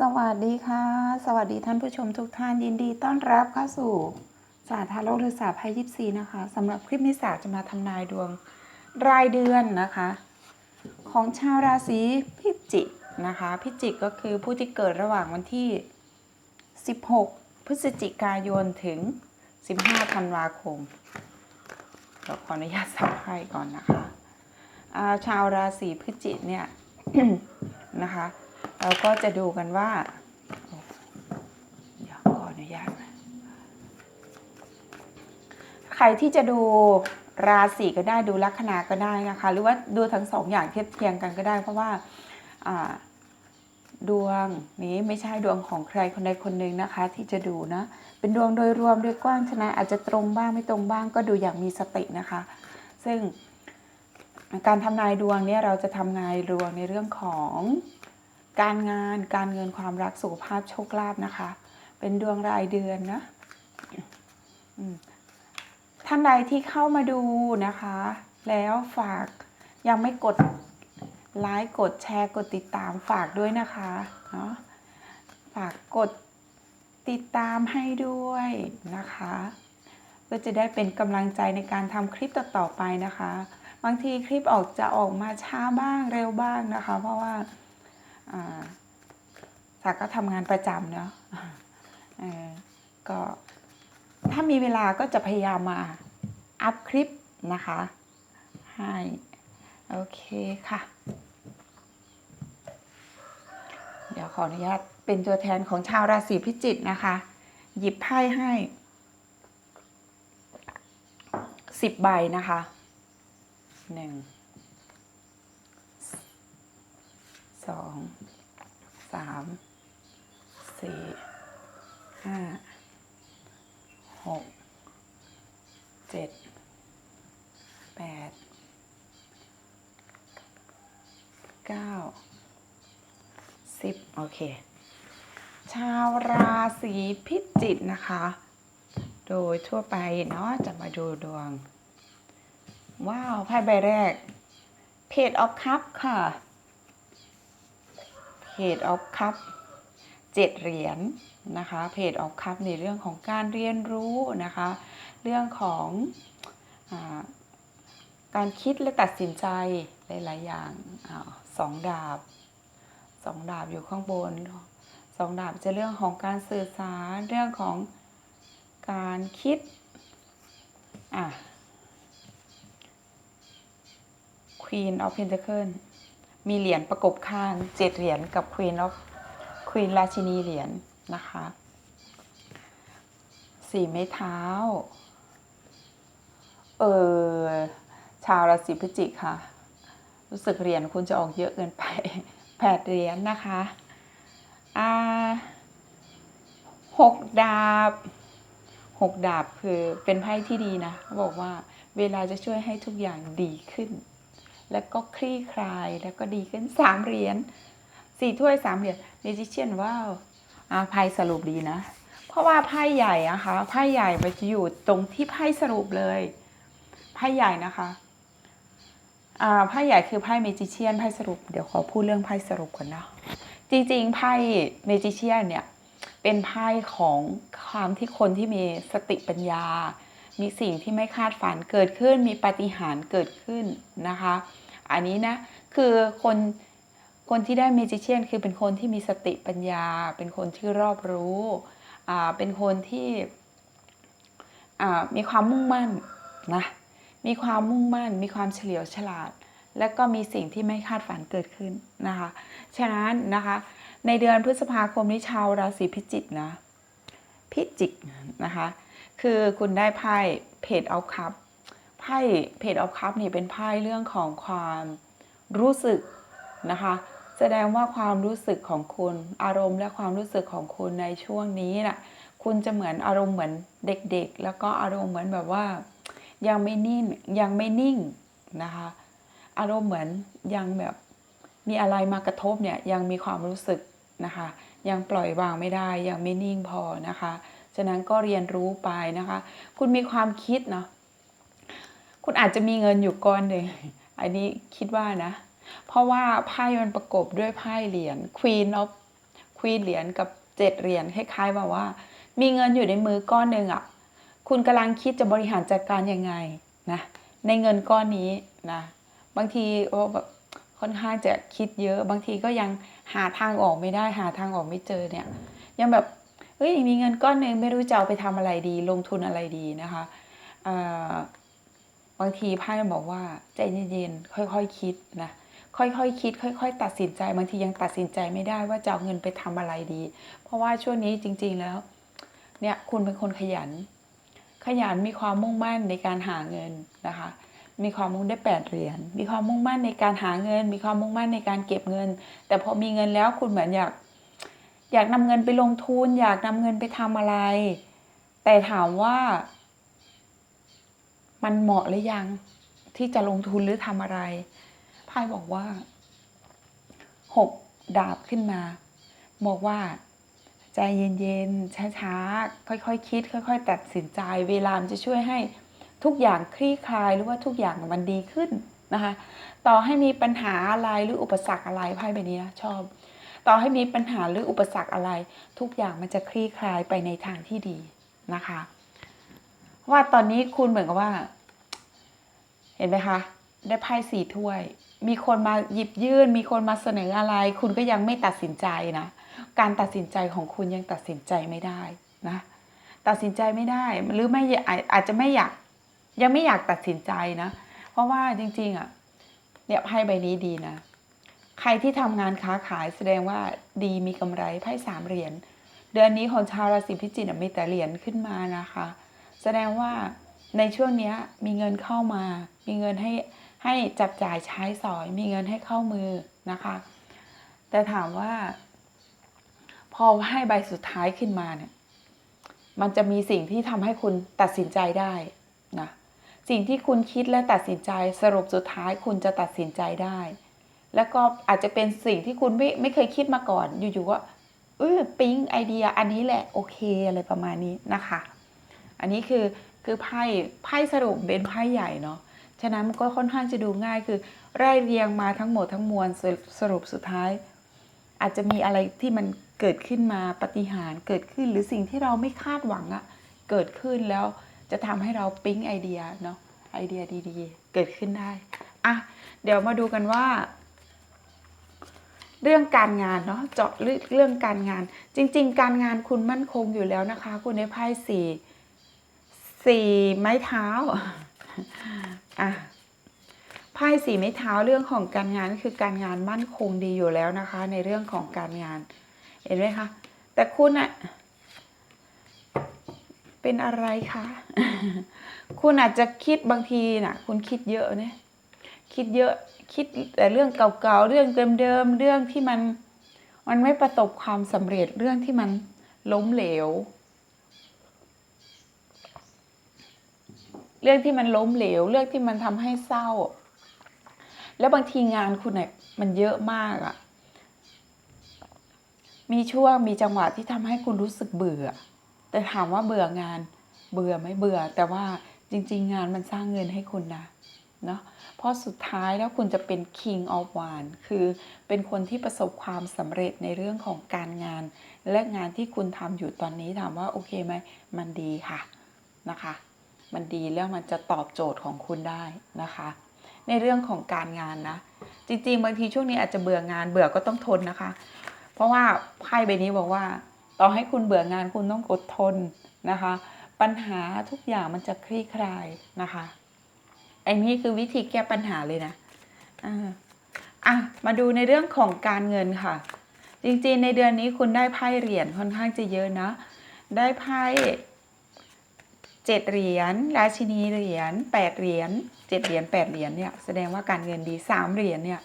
สวัสดีค่ะ สวัสดีท่านผู้ชมทุกท่านยินดีต้อนรับเข้าสู่ศาสตร์ทาโลกหรือศาสตร์ไพ่ยิปซีนะคะสำหรับคลิปนี้ศาสตร์จะมาทำนายดวงรายเดือนนะคะ ของชาวราศีพิจิกนะคะพิจิกก็คือผู้ที่เกิดระหว่างวันที่ 16 พฤศจิกายนถึง 15 ธันวาคมเราขออนุญาตสับไพ่ก่อนนะคะ ชาวราศีพิจิกเนี่ยนะคะ เราก็จะดูกันว่าเดี๋ยวขออนุญาตนะใครที่จะดูราศีก็ได้ดูลัคนาก็ได้นะคะ หรือว่าดูทั้งสองอย่างเทียบเทียงกันก็ได้ เพราะว่าอ่าดวงนี้ไม่ใช่ดวงของใครคนใดคนหนึ่งนะคะ ที่จะดูนะ เป็นดวงโดยรวมโดยกว้างฉะนั้นอาจจะตรงบ้างไม่ตรงบ้างก็ดูอย่างมีสตินะคะ ซึ่งการทำนายดวงเนี่ยเราจะทำนายดวงในเรื่องของ การงานการเงินความรักสุขภาพโชคลาภนะคะ เป็นดวงรายเดือนนะท่านใดที่เข้ามาดูนะคะ แล้วฝากยังไม่กดไลค์กดแชร์กดติดตามฝากด้วยนะคะเนาะฝากกดติดตามให้ด้วยนะคะเพื่อจะได้เป็นกำลังใจในการทำคลิปต่อๆไปนะคะ บางทีคลิปออกจะออกมาช้าบ้างเร็วบ้างนะคะ เพราะว่า สากก็ทำงานประจำเนาะก็ถ้ามีเวลาก็จะพยายามมาอัพคลิปนะคะให้โอเคค่ะ เดี๋ยวขออนุญาตเป็นตัวแทนของชาวราศีพิจิกนะคะ หยิบไพ่ให้สิบใบนะคะหนึ่ง สองสามสี่ห้าหกเจ็ดแปดเก้าสิบโอเค ชาวราศีพิจิกนะคะ โดยทั่วไปเนาะจะมาดูดวง ว้าวไพ่ใบแรกเพจออฟคัพค่ะ เพจออฟคัพเจ็ดเหรียญนะคะเพจออฟคัพในเรื่องของการเรียนรู้นะคะ เรื่องของอการคิดและตัดสินใจหลาย ๆ อย่างอสองดาบสองดาบอยู่ข้างบนสองดาบจะเรื่องของการสื่อสารเรื่องของการคิดอะ Queen of Pentacle มีเหรียญประกบข้างเจ็ดเหรียญกับ Queen of Queen ราชินีเหรียญนะคะสี่ไม้เท้า เออชาวราศีพฤศจิกค่ะ รู้สึกเหรียญคุณจะออกเยอะเกินไปแปดเหรียญนะคะอ่าหกดาบหกดาบคือเป็นไพ่ที่ดีนะ บอกว่าเวลาจะช่วยให้ทุกอย่างดีขึ้น แล้วก็คลี่คลายแล้วก็ดีขึ้นสามเหรียญสี่ถ้วยสามเหรียญเมจิเชียนว้าวอ่าไพ่สรุปดีนะ เพราะว่าไพ่ใหญ่อะคะไพ่ใหญ่มันจะอยู่ตรงที่ไพ่สรุปเลยไพ่ใหญ่นะคะอ่าไพ่ใหญ่คือไพ่เมจิเชียนไพ่สรุปเดี๋ยวขอพูดเรื่องไพ่สรุปก่อนนะจริงๆไพ่เมจิเชียนเนี่ยเป็นไพ่ของความที่คนที่มีสติปัญญา มีสิ่งที่ไม่คาดฝันเกิดขึ้น มีปาฏิหาริย์เกิดขึ้นนะคะ อันนี้นะคือคนคนที่ได้เมจิเชียนคือเป็นคนที่มีสติปัญญา เป็นคนที่รอบรู้อ่าเป็นคนที่อ่ามีความมุ่งมั่นนะมีความมุ่งมั่น มีความเฉลียวฉลาด และก็มีสิ่งที่ไม่คาดฝันเกิดขึ้นนะคะฉะนั้นนะคะในเดือนพฤษภาคมนี้ชาวราศีพิจิกนะพิจิกนะคะ คือคุณได้ไพ่เพจเอาคัพไพ่เพจเอาคัพนี่เป็นไพ่เรื่องของความรู้สึกนะคะแสดงว่าความรู้สึกของคุณ อารมณ์และความรู้สึกของคุณในช่วงนี้น่ะคุณจะเหมือนอารมณ์เหมือนเด็กๆ แล้วก็อารมณ์เหมือนแบบว่า ยังไม่นิ่งยังไม่นิ่งนะคะอารมณ์เหมือนยังแบบมีอะไรมากระทบเนี่ยยังมีความรู้สึกนะคะ ยังปล่อยวางไม่ได้ยังไม่นิ่งพอนะคะ ฉะนั้นก็เรียนรู้ไปนะคะ คุณมีความคิดเนาะคุณอาจจะมีเงินอยู่ก้อนหนึ่งอันนี้คิดว่านะ เพราะว่าไพ่มันประกบด้วยไพ่เหรียญ Queen of ควีนเหรียญกับเจ็ดเหรียญคล้ายๆแบบว่า มีเงินอยู่ในมือก้อนหนึ่งอะคุณกำลังคิดจะบริหารจัดการยังไงนะในเงินก้อนนี้นะบางทีโอ้แบบค่อนข้างจะคิดเยอะ บางทีก็ยังหาทางออกไม่ได้หาทางออกไม่เจอเนี่ยยังแบบ ฮ้ยมีเงินก้อนหนึ่งไม่รู้จะเอาไปทำอะไรดี ลงทุนอะไรดีนะคะบางทีไพ่บอกว่าใจเย็นๆค่อยๆคิดนะค่อยๆคิด ค่อย ๆ ตัดสินใจบางทียังตัดสินใจไม่ได้ว่าจะเอาเงินไปทำอะไรดี เพราะว่าช่วงนี้จริง ๆแล้วเนี่ยคุณเป็นคนขยัน ขยันมีความมุ่งมั่นในการหาเงินนะคะมีความมุ่งได้แปดเหรียญมีความมุ่งมั่นในการหาเงิน มีความมุ่งมั่นในการเก็บเงิน แต่พอมีเงินแล้วคุณเหมือนอยาก อยากนำเงินไปลงทุน อยากนำเงินไปทำอะไร แต่ถามว่า มันเหมาะหรือยังที่จะลงทุนหรือทำอะไรไพ่บอกว่าหกดาบขึ้นมา บอกว่าใจเย็นๆ ช้าๆ ค่อยๆคคิด ค่อย ๆ ตัดสินใจ เวลามจะช่วยให้ทุกอย่างคลี่คลายหรือว่าทุกอย่างมันดีขึ้นนะคะ ต่อให้มีปัญหาอะไรหรืออุปสรรคอะไรไพ่ใบนี้นะชอบ ต่อให้มีปัญหาหรืออุปสรรคอะไร ทุกอย่างมันจะคลี่คลายไปในทางที่ดีนะคะ ว่าตอนนี้คุณเหมือนกับว่า เห็นไหมคะ ได้ไพ่สี่ถ้วย มีคนมาหยิบยื่น มีคนมาเสนออะไร คุณก็ยังไม่ตัดสินใจนะการตัดสินใจของคุณยังตัดสินใจไม่ได้นะตัดสินใจไม่ได้หรือไม่อาอาจจะไม่อยากยังไม่อยากตัดสินใจนะ เพราะว่าจริง ๆ อะ เนี่ยไพ่ใบนี้ดีนะ ใครที่ทำงานค้าขายแสดงว่าดีมีกำไรไพ่สามเหรียญเดือนนี้ของชาวราศีพิจิกมีแต่เหรียญขึ้นมานะคะ แสดงว่าในช่วงนี้มีเงินเข้ามา มีเงินให้ให้จับจ่ายใช้สอย มีเงินให้เข้ามือนะคะ แต่ถามว่า พอให้ใบสุดท้ายขึ้นมาเนี่ย มันจะมีสิ่งที่ทำให้คุณตัดสินใจได้นะสิ่งที่คุณคิดและตัดสินใจสรุปสุดท้ายคุณจะตัดสินใจได้ แล้วก็อาจจะเป็นสิ่งที่คุณไม่ไม่เคยคิดมาก่อน อยู่ๆว่าเออปิ๊งไอเดียอันนี้แหละโอเคอะไรประมาณนี้นะคะ อันนี้คือคือไพ่ไพ่สรุปเป็นไพ่ใหญ่เนาะฉะนั้นมันก็ค่อนข้างจะดูง่ายคือไล่เรียงมาทั้งหมดทั้งมวลสรุปสรุปสุดท้าย อาจจะมีอะไรที่มันเกิดขึ้นมาปฏิหารเกิดขึ้นหรือสิ่งที่เราไม่คาดหวังอะเกิดขึ้นแล้วจะทำให้เราปิ๊งไอเดียเนาะไอเดียดีๆ เกิดขึ้นได้อะเดี๋ยวมาดูกันว่า เรื่องการงานเนาะเจาะเรื่องการงาน จริง ๆ การงานคุณมั่นคงอยู่แล้วนะคะ คุณในไพ่สี่สี่ไม้เท้าอะไพ่สี่ไม้เท้าเรื่องของการงานคือการงานมั่นคงดีอยู่แล้วนะคะ ในเรื่องของการงาน เห็นไหมคะแต่คุณอะเป็นอะไรคะ คุณอาจจะคิดบางทีน่ะ คุณคิดเยอะเนี่ย คิดเยอะคิดแต่เรื่องเก่าๆเรื่องเดิมๆเรื่องที่มันมันไม่ประสบความสำเร็จเรื่องที่มันล้มเหลว เรื่องที่มันล้มเหลว เรื่องที่มันทำให้เศร้า แล้วบางทีงานคุณเนี่ยมันเยอะมากอะ่ะมีช่วงมีจังหวะที่ทำให้คุณรู้สึกเบื่อ แต่ถามว่าเบื่องานเบื่อไหม่เบื่อ แต่ว่าจริง ๆ งานมันสร้างเงินให้คุณนะเนาะ เพราะสุดท้ายแล้วคุณจะเป็น king of one คือเป็นคนที่ประสบความสำเร็จในเรื่องของการงาน และงานที่คุณทำอยู่ตอนนี้ถามว่าโอเคไหมมันดีค่ะนะคะ มันดีแล้วมันจะตอบโจทย์ของคุณได้นะคะ ในเรื่องของการงานนะ จริงๆบางทีช่วงนี้อาจจะเบื่องานเบื่อก็ต้องทนนะคะ เพราะว่าไพ่ใบนี้บอกว่า ต่อให้คุณเบื่องานคุณต้องอดทนนะคะ ปัญหาทุกอย่างมันจะคลี่คลายนะคะ ไอ้นี่คือวิธีแก้ปัญหาเลยนะอ่าอะมาดูในเรื่องของการเงินค่ะ จริงๆในเดือนนี้คุณได้ไพ่เหรียญค่อนข้างจะเยอะนะ ได้ไพ่เจ็ดเหรียญราชินีเหรียญแปดเหรียญเจ็ดเหรียญแปดเหรียญเนี่ยแสดงว่าการเงินดีสามเหรียญเนี่ย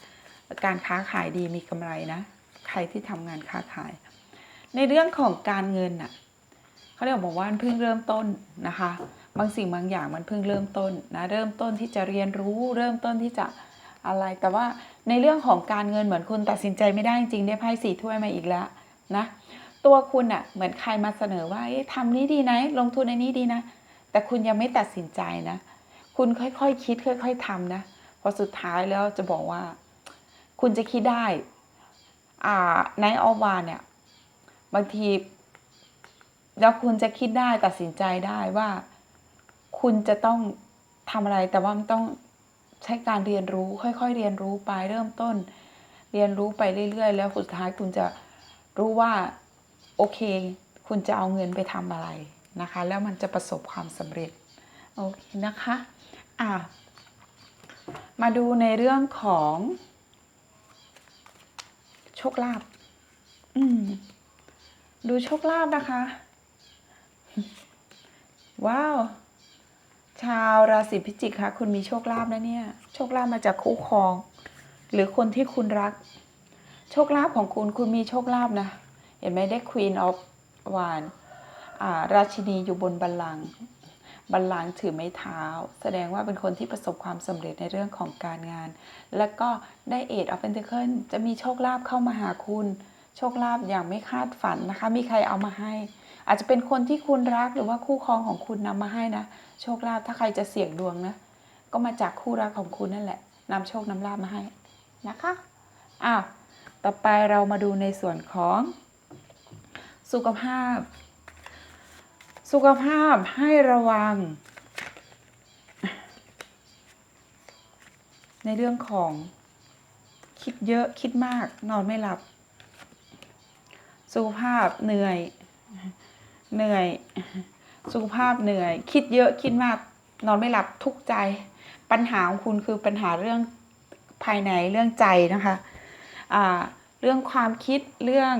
การค้าขายดีมีกำไรนะ ใครที่ทำงานค้าขาย ในเรื่องของการเงินน่ะเขาเรียกบอกว่ามันเพิ่งเริ่มต้นนะคะ บางสิ่งบางอย่างมันเพิ่งเริ่มต้นนะเริ่มต้นที่จะเรียนรู้เริ่มต้นที่จะอะไร แต่ว่าในเรื่องของการเงินเหมือนคุณตัดสินใจไม่ได้จริงได้ไพ่สี่ถ้วยมาอีกแล้วนะตัวคุณอะเหมือนใครมาเสนอว่าทำนี้ดีนะลงทุนในนี้ดีนะ แต่คุณยังไม่ตัดสินใจนะ คุณค่อยๆคคิดค่อย ๆทำนะพอสุดท้ายแล้วจะบอกว่า คุณจะคิดได้อ่าในออวานเนี่ยบางทีแล้วคุณจะคิดได้ตัดสินใจได้ว่า คุณจะต้องทำอะไรแต่ว่ามันต้องใช้การเรียนรู้ค่อยๆ เรียนรู้ไปเริ่มต้น เรียนรู้ไปเรื่อยๆ แล้วสุดท้ายคุณจะรู้ว่าโอเค คุณจะเอาเงินไปทำอะไรนะคะ แล้วมันจะประสบความสำเร็จโอเคนะคะอะมาดูในเรื่องของโชคลาภอืมดูโชคลาภนะคะ ว้าว ชาวราศีพิจิกคะคุณมีโชคลาภนะเนี่ย โชคลาภมาจากคู่ครอง หรือคนที่คุณรัก โชคลาภของคุณคุณมีโชคลาภนะ เห็นไหมได้ Queen of w a n อ่าราชินีอยู่บนบัลลังก์บัลลังก์ถือไม้เท้า แสดงว่าเป็นคนที่ประสบความสำเร็จในเรื่องของการงาน แล้วก็ได้เอ of Pentacle จะมีโชคลาภเข้ามาหาคุณ โชคลาภอย่างไม่คาดฝันนะคะ มีใครเอามาให้ อาจจะเป็นคนที่คุณรักหรือว่าคู่ครองของคุณนำมาให้นะ โชคลาภถ้าใครจะเสี่ยงดวงนะ ก็มาจากคู่รักของคุณนั่นแหละนำโชคนำลาภมาให้นะคะอ้าวต่อไปเรามาดูในส่วนของสุขภาพ สุขภาพให้ระวัง ในเรื่องของคิดเยอะคิดมากนอนไม่หลับ สุขภาพเหนื่อยเหนื่อย สุขภาพเหนื่อย คิดเยอะคิดมากนอนไม่หลับทุกข์ใจ ปัญหาของคุณคือปัญหาเรื่องภายในเรื่องใจนะคะอ่าเรื่องความคิดเรื่อง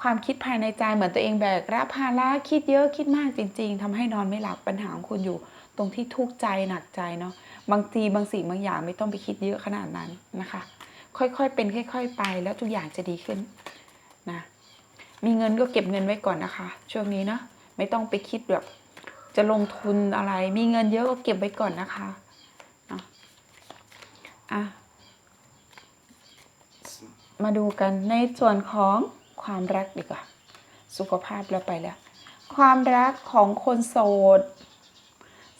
ความคิดภายในใจเหมือนตัวเองแบกรับภาระคิดเยอะคิดมากจริง ๆทำให้นอนไม่หลับปัญหาของคุณอยู่ตรงที่ทุกข์ใจหนักใจเนาะบางทีบางสิ่งบางอย่างไม่ต้องไปคิดเยอะขนาดนั้นนะคะ ค่อยๆเป็นค่อย ๆ ไปแล้วทุกอย่างจะดีขึ้นนะมีเงินก็เก็บเงินไว้ก่อนนะคะ ช่วงนี้เนาะ ไม่ต้องไปคิดแบบ จะลงทุนอะไร มีเงินเยอะก็เก็บไว้ก่อนนะคะเอะมาดูกันในส่วนของความรักดีกว่า สุขภาพแล้วไปแล้ว ความรักของคนโสด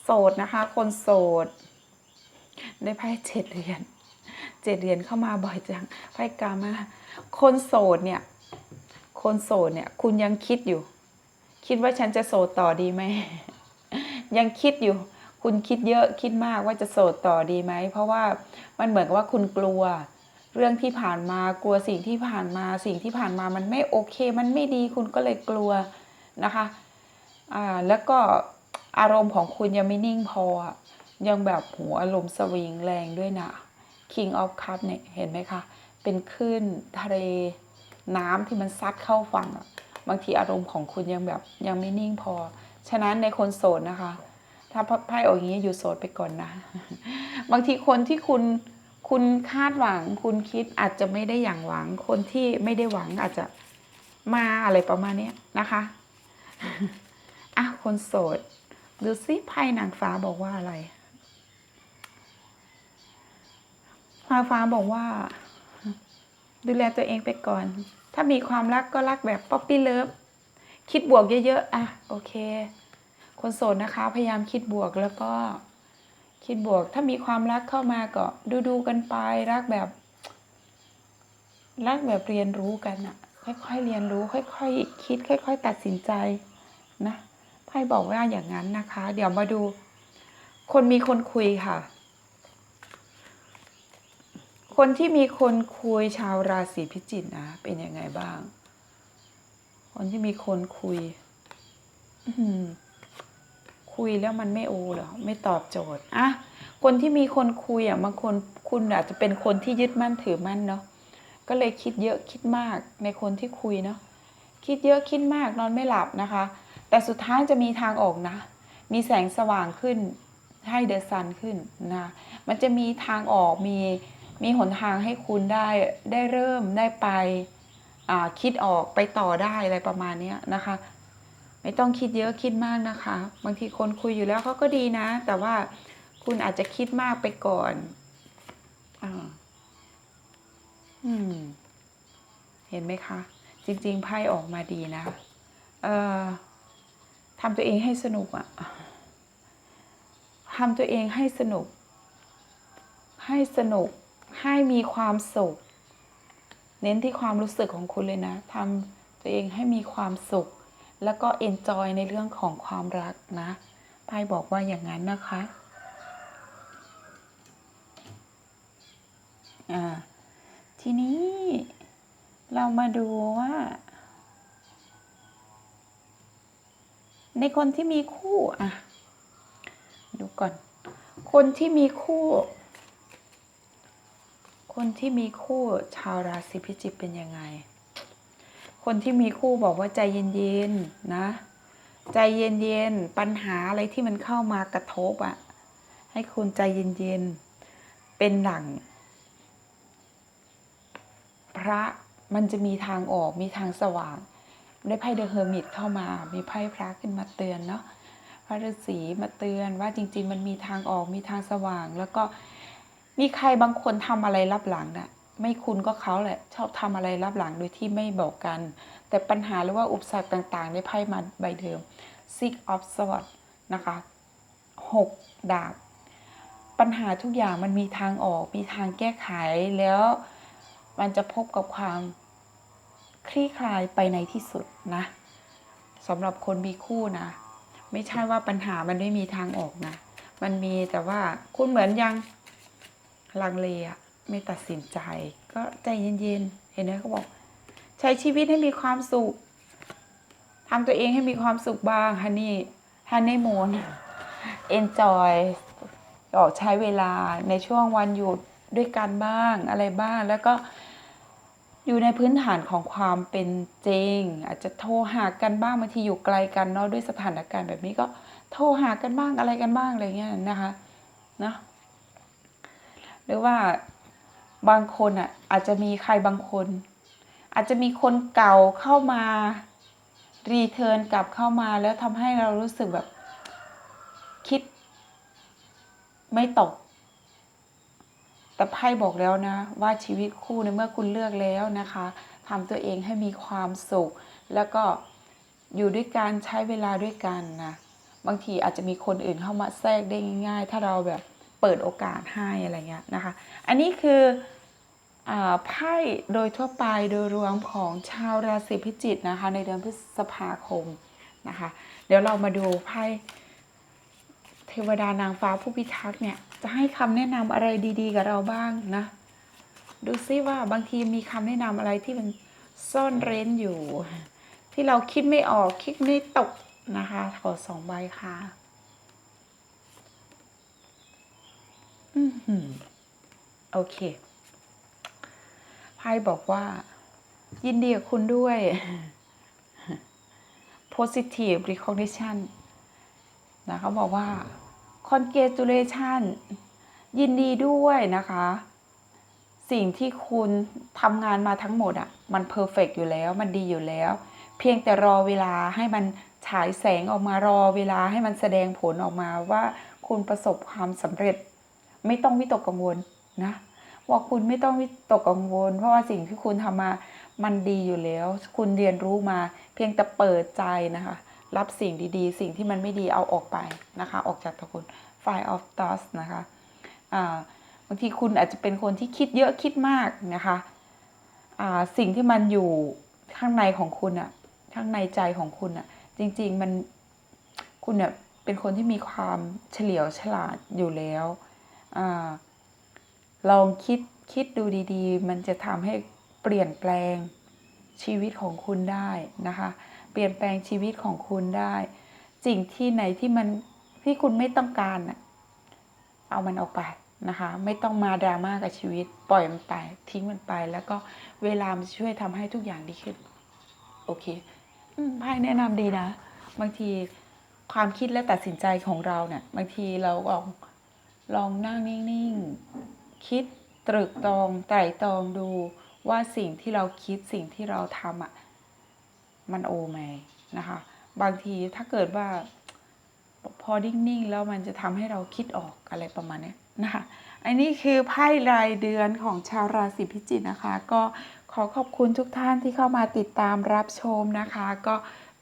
โสดนะคะ คนโสด ได้ไพ่เจ็ดเหรียญเจ็ดเหรียญเข้ามาบ่อยจังไพ่กามา คนโสดเนี่ย คนโสดเนี่ย คุณยังคิดอยู่ คิดว่าฉันจะโสดต่อดีไหม ยังคิดอยู่ คุณคิดเยอะคิดมากว่าจะโสดต่อดีไหม เพราะว่ามันเหมือนกับว่าคุณกลัว เรื่องที่ผ่านมากลัวสิ่งที่ผ่านมาสิ่งที่ผ่านมามันไม่โอเค มันไม่ดีคุณก็เลยกลัวนะคะอ่าแล้วก็อารมณ์ของคุณยังไม่นิ่งพอ ยังแบบหัวอารมณ์สวิงแรงด้วยนะ King of Cup เนี่ยเห็นไหมคะ เป็นคลื่นทะเลน้ำที่มันซัดเข้าฝั่งอะ บางทีอารมณ์ของคุณยังแบบยังไม่นิ่งพอ ฉะนั้นในคนโสดนะคะ ถ้าไพ่ออกอย่างนี้อยู่โสดไปก่อนนะ บางทีคนที่คุณคุณคาดหวังคุณคิดอาจจะไม่ได้อย่างหวัง คนที่ไม่ได้หวังอาจจะมาอะไรประมาณนี้นะคะอะคนโสดดูซิไพ่นางฟ้าบอกว่าอะไรนางฟ้าบอกว่า ดูแลตัวเองไปก่อน ถ้ามีความรักก็รักแบบป๊อปปี้เลิฟคิดบวกเยอะๆอะโอเค คนโสดนะคะ พยายามคิดบวกแล้วก็คิดบวก ถ้ามีความรักเข้ามาก็ดูดูๆกันไปรักแบบรักแบบเรียนรู้กันอะค่อยๆเรียนรู้ ค่อยๆคิด ค่อย ๆ ตัดสินใจนะไพ่บอกว่าอย่างนั้นนะคะ เดี๋ยวมาดู คนมีคนคุยค่ะ คนที่มีคนคุยชาวราศีพิจิกนะเป็นยังไงบ้าง คนที่มีคนคุยคุยแล้วมันไม่โอเหรอไม่ตอบโจทย์อะคนที่มีคนคุยอะบางคนคุณอาจจะเป็นคนที่ยึดมั่นถือมั่นเนาะก็เลยคิดเยอะคิดมากในคนที่คุยเนาะคิดเยอะคิดมากนอนไม่หลับนะคะ แต่สุดท้ายจะมีทางออกนะ มีแสงสว่างขึ้นให้เดอะซันขึ้นนะมันจะมีทางออกมี มีหนทางให้คุณได้ได้เริ่มได้ไปคิดออกไปต่อได้อะไรประมาณนี้นะคะ ไม่ต้องคิดเยอะคิดมากนะคะ บางทีคนคุยอยู่แล้วเขาก็ดีนะ แต่ว่าคุณอาจจะคิดมากไปก่อนอ่าอืม เห็นไหมคะ จริง ๆไพ่ออกมาดีนะ เอ่อทำตัวเองให้สนุกอะทำตัวเองให้สนุก ให้สนุก ให้มีความสุข เน้นที่ความรู้สึกของคุณเลยนะทำตัวเองให้มีความสุข แล้วก็เอนจอยในเรื่องของความรักนะไพ่บอกว่าอย่างนั้นนะคะอ่าทีนี้เรามาดูว่า ในคนที่มีคู่อะ ดูก่อน คนที่มีคู่ คนที่มีคู่ชาวราศีพิจิกเป็นยังไง คนที่มีคู่บอกว่าใจเย็นๆนะ ใจเย็นๆปัญหาอะไรที่มันเข้ามากระทบอะ่ะ ให้คุณใจเย็นๆเป็นหลัง พระมันจะมีทางออกมีทางสว่าง ได้ไพ่เดอะเฮอร์มิตเข้ามา มีไพ่พระขึ้นมาเตือนเนาะพระฤาษีมาเตือนว่าจริง ๆ มันมีทางออกมีทางสว่าง แล้วก็ มีใครบางคนทำอะไรลับหลังน่ะไม่คุณก็เขาแหละ ชอบทำอะไรลับหลังโดยที่ไม่บอกกัน แต่ปัญหาหรือว่าอุปสรรคต่างๆในไพ่มาใบเดิม Six of Swords นะคะหกดาบ ปัญหาทุกอย่างมันมีทางออก มีทางแก้ไขแล้วมันจะพบกับความคลี่คลายไปในที่สุดนะสำหรับคนมีคู่นะ ไม่ใช่ว่าปัญหามันไม่มีทางออกนะ มันมีแต่ว่าคุณเหมือนยัง ลังเลอะไม่ตัดสินใจ ก็ใจเย็นๆ เห็นไหมเขาบอก ใช้ชีวิตให้มีความสุขทำตัวเองให้มีความสุขบ้างฮันนี่ฮันนี่มูนเอนจอยออกใช้เวลาในช่วงวันหยุดด้วยกันบ้างอะไรบ้าง แล้วก็อยู่ในพื้นฐานของความเป็นจริง อาจจะโทรหากันบ้างบางทีอยู่ไกลกันเนาะด้วยสถานการณ์แบบนี้ก็โทรหากันบ้างอะไรกันบ้างอะไรเงี้ยนะคะ เนาะ หรือว่าบางคนอะอาจจะมีใครบางคน อาจจะมีคนเก่าเข้ามารีเทิร์นกลับเข้ามาแล้วทำให้เรารู้สึกแบบคิดไม่ตก แต่ไพ่บอกแล้วนะ ว่าชีวิตคู่ในเมื่อคุณเลือกแล้วนะคะทำตัวเองให้มีความสุข แล้วก็อยู่ด้วยกันใช้เวลาด้วยกันนะ บางทีอาจจะมีคนอื่นเข้ามาแทรกได้ง่าย ๆ ถ้าเราแบบ เปิดโอกาสให้อะไรเงี้ยนะคะ อันนี้คืออไพ่โดยทั่วไปโดยรวมของชาวราศีพิจิกนะคะในเดือนพฤษภาคมนะคะ เดี๋ยวเรามาดูไพ่เทวดานางฟ้าผู้พิทักษ์เนี่ยจะให้คำแนะนำอะไรดีๆ กับเราบ้างนะ ดูซิว่าบางทีมีคำแนะนำอะไรที่มันซ่อนเร้นอยู่ ที่เราคิดไม่ออกคิดไม่ตกนะคะ ขอสองใบค่ะ อือหือโอเคไพ่บอกว่า ยินดีกับคุณด้วย positive recognition นะเขาบอกว่า congratulation ยินดีด้วยนะคะ สิ่งที่คุณทำงานมาทั้งหมดอะ่ะ มันเพอร์เฟกอยู่แล้ว มันดีอยู่แล้ว เพียงแต่รอเวลาให้มันฉายแสงออกมารอเวลาให้มันแสดงผลออกมาว่าคุณประสบความสำเร็จ ไม่ต้องวิตกกังวลนะว่าคุณไม่ต้องวิตกกังวล เพราะว่าสิ่งที่คุณทำมามันดีอยู่แล้ว คุณเรียนรู้มา เพียงแต่เปิดใจนะคะ รับสิ่งดีๆ สิ่งที่มันไม่ดีเอาออกไปนะคะ ออกจากตัวคุณ fire of thoughts นะคะอ่าบางทีคุณอาจจะเป็นคนที่คิดเยอะคิดมากนะคะอ่าสิ่งที่มันอยู่ข้างในของคุณอะข้างในใจของคุณอะจริง ๆ มันคุณเนี่ยเป็นคนที่มีความเฉลียวฉลาดอยู่แล้ว ลองคิดคิดดูดีๆ มันจะทำให้เปลี่ยนแปลงชีวิตของคุณได้นะคะ เปลี่ยนแปลงชีวิตของคุณได้ สิ่งที่ไหนที่มันที่คุณไม่ต้องการน่ะเอามันออกไปนะคะ ไม่ต้องมาดราม่ากับชีวิต ปล่อยมันไป ทิ้งมันไป แล้วก็เวลามันจะช่วยทำให้ทุกอย่างดีขึ้น โอเคไพ่แนะนำดีนะ บางทีความคิดและตัดสินใจของเราเนี่ย บางทีเราลอง ลองนั่งนิ่งๆ คิดตรึกตรองไตร่ตรองดูว่าสิ่งที่เราคิดสิ่งที่เราทำอะมันโอไหมนะคะ บางทีถ้าเกิดว่าพอนิ่งๆ แล้วมันจะทำให้เราคิดออกอะไรประมาณนี้นะคะอันนี้คือไพ่รายเดือนของชาวราศีพิจิกนะคะ ก็ขอขอบคุณทุกท่านที่เข้ามาติดตามรับชมนะคะ ก็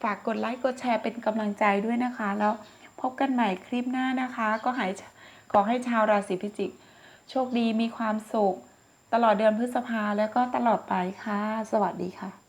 ฝากกดไลค์กดแชร์เป็นกำลังใจด้วยนะคะ แล้วพบกันใหม่คลิปหน้านะคะ ก็ให้ ขอให้ชาวราศีพิจิก โชคดีมีความสุข ตลอดเดือนพฤษภาแล้วก็ตลอดไปค่ะ สวัสดีค่ะ